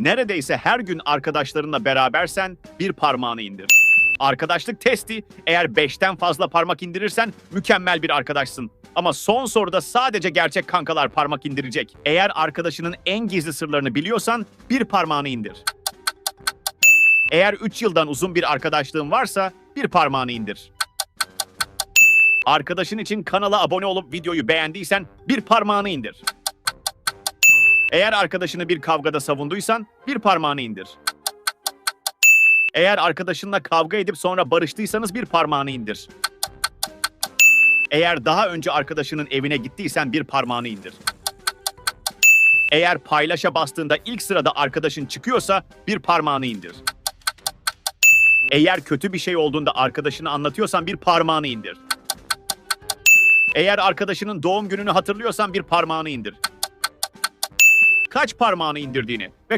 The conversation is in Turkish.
Neredeyse her gün arkadaşlarınla berabersen bir parmağını indir. Arkadaşlık testi, eğer 5'ten fazla parmak indirirsen mükemmel bir arkadaşsın. Ama son soruda sadece gerçek kankalar parmak indirecek. Eğer arkadaşının en gizli sırlarını biliyorsan bir parmağını indir. Eğer 3 yıldan uzun bir arkadaşlığın varsa bir parmağını indir. Arkadaşın için kanala abone olup videoyu beğendiysen bir parmağını indir. Eğer arkadaşını bir kavgada savunduysan bir parmağını indir. Eğer arkadaşınla kavga edip sonra barıştıysanız bir parmağını indir. Eğer daha önce arkadaşının evine gittiysen bir parmağını indir. Eğer paylaşa bastığında ilk sırada arkadaşın çıkıyorsa bir parmağını indir. Eğer kötü bir şey olduğunda arkadaşını anlatıyorsan bir parmağını indir. Eğer arkadaşının doğum gününü hatırlıyorsan bir parmağını indir. Kaç parmağını indirdiğini ve